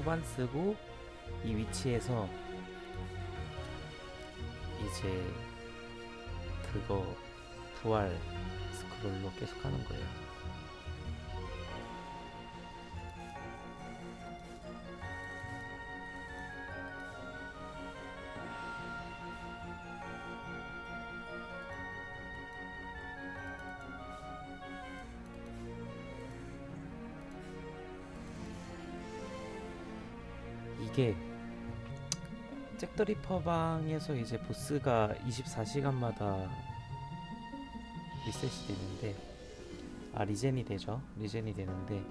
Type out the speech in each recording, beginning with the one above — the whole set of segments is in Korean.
투반 쓰고 이 위치에서 이제 그거 부활 스크롤로 계속 하는 거예요. 이게 잭더 리퍼 방에서 이제 보스가 24시간마다 리셋이 되는데 아 리젠이 되죠. 리젠이 되는데.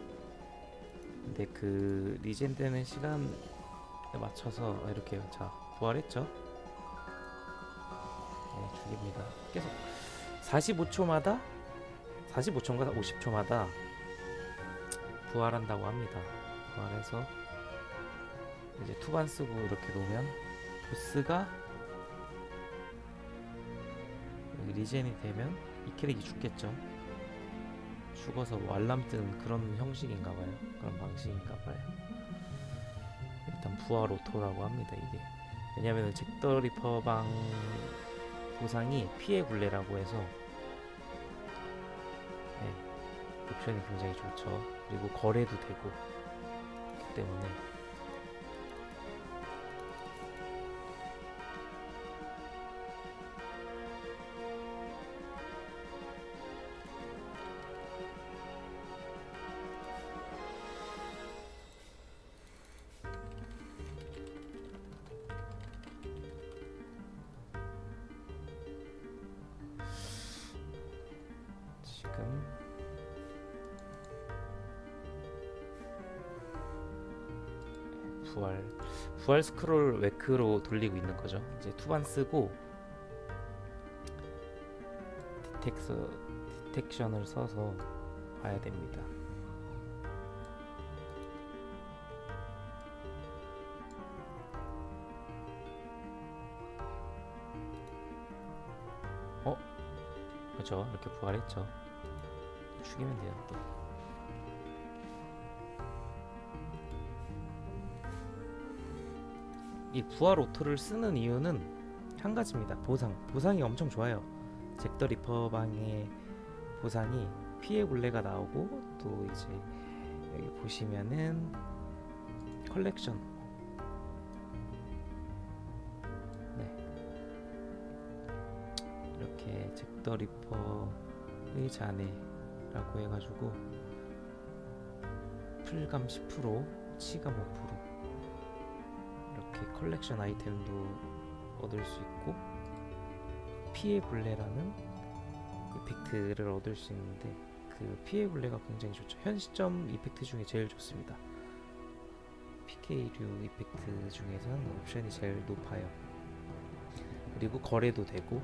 근데 그 리젠 되는 시간에 맞춰서 아, 이렇게 자 부활했죠. 네 죽입니다. 계속 45초마다 45초인가 50초마다 부활한다고 합니다. 부활해서 이제 투반 쓰고 이렇게 놓으면 보스가 여기 리젠이 되면 이 캐릭이 죽겠죠. 죽어서 뭐 알람 뜨는 그런 형식인가 봐요. 그런 방식인가 봐요. 일단 부활 오토라고 합니다, 이게. 왜냐면은 잭더 리퍼 방 보상이 피해 굴레라고 해서 네, 옵션이 굉장히 좋죠. 그리고 거래도 되고 그렇기 때문에 부활 부활 스크롤 웨크로 돌리고 있는 거죠. 이제 투반 쓰고 디텍서 디텍션을 써서 봐야 됩니다. 어? 그죠? 이렇게 부활했죠. 죽이면 돼요. 또. 이 부활 오토를 쓰는 이유는 한 가지입니다. 보상. 보상이 엄청 좋아요. 잭더 리퍼 방의 보상이 피해 굴레가 나오고 또 이제 여기 보시면은 컬렉션 네 이렇게 잭더 리퍼의 자네라고 해가지고 풀감 10% 치감 5% 이렇게 컬렉션 아이템도 얻을 수 있고 피해 굴레라는 이펙트를 얻을 수 있는데 그 피해 굴레가 굉장히 좋죠. 현 시점 이펙트 중에 제일 좋습니다. PK류 이펙트 중에서는 옵션이 제일 높아요. 그리고 거래도 되고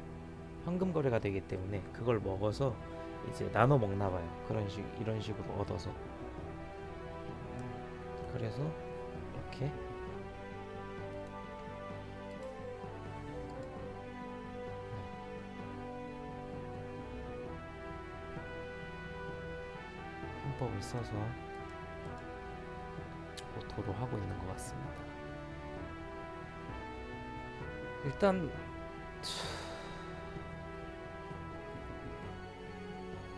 황금 거래가 되기 때문에 그걸 먹어서 이제 나눠 먹나 봐요. 그런 식 이런 식으로 얻어서 그래서 이렇게 편법을 써서 오토로 하고 있는 것 같습니다. 일단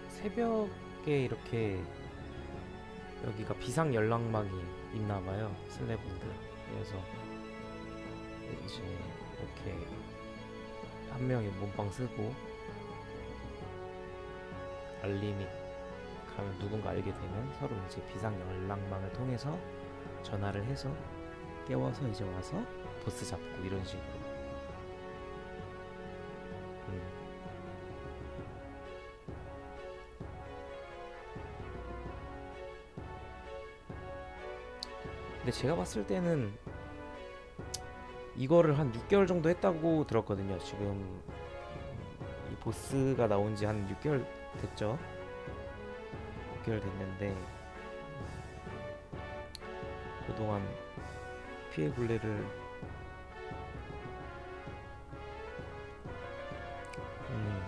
새벽에 이렇게 여기가 비상 연락망이 있나 봐요 슬래분들 그래서 이제 이렇게 한 명이 몸빵 쓰고 알림이 가면 누군가 알게 되면 서로 이제 비상 연락망을 통해서 전화를 해서 깨워서 이제 와서 보스 잡고 이런 식으로 음. 근데 제가 봤을 때는 이거를 한 6개월 정도 했다고 들었거든요. 지금 이 보스가 나온 지 한 6개월 됐죠. 6개월 됐는데 그동안 피해 굴레를 음,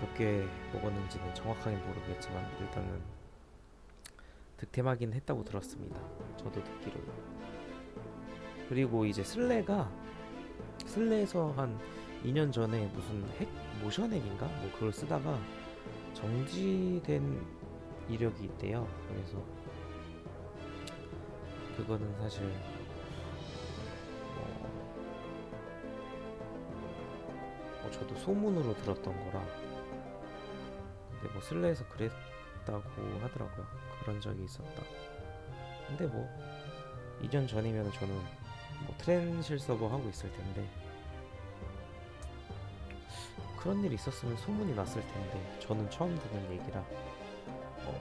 몇개 먹었는지는 정확하게 모르겠지만 일단은 득템하긴 했다고 들었습니다. 저도 듣기로는. 그리고 이제 슬레가 슬레에서 한 2년 전에 무슨 핵 모션 핵인가 뭐 그걸 쓰다가 정지된 이력이 있대요. 그래서 그거는 사실 뭐, 뭐 저도 소문으로 들었던 거라 근데 뭐 슬레에서 그랬다고 하더라고요. 그런 적이 있었다. 근데 뭐 2년 전이면 저는 뭐 트랜실 서버 하고 있을 텐데 그런 일이 있었으면 소문이 났을 텐데 저는 처음 듣는 얘기라 어,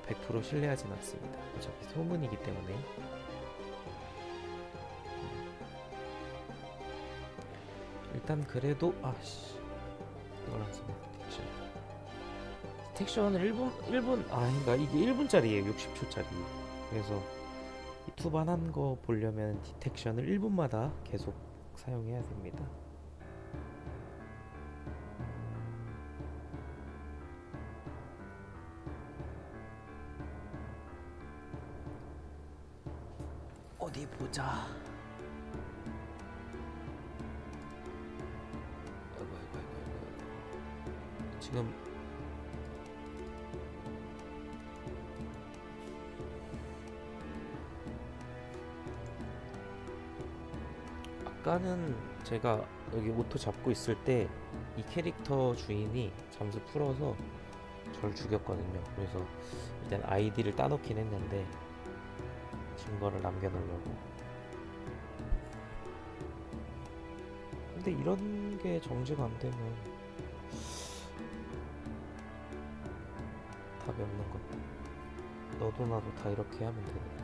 100% 신뢰하진 않습니다. 어차피 소문이기 때문에. 일단 그래도 아씨. 쓰면 딕션 딕션은 1분 1분 아 그러니까 이게 1분짜리예요. 60초짜리. 그래서 이 투반한 거 보려면 디텍션을 1분마다 계속 사용해야 됩니다. 어디 보자. 아이고 아이고 아이고 아이고. 지금 아까는 제가 여기 오토 잡고 있을 때 이 캐릭터 주인이 잠수 풀어서 절 죽였거든요. 그래서 일단 아이디를 따놓긴 했는데 증거를 남겨놓으려고. 근데 이런 게 정지가 안 되면 답이 없는 것. 너도 나도 다 이렇게 하면 되는.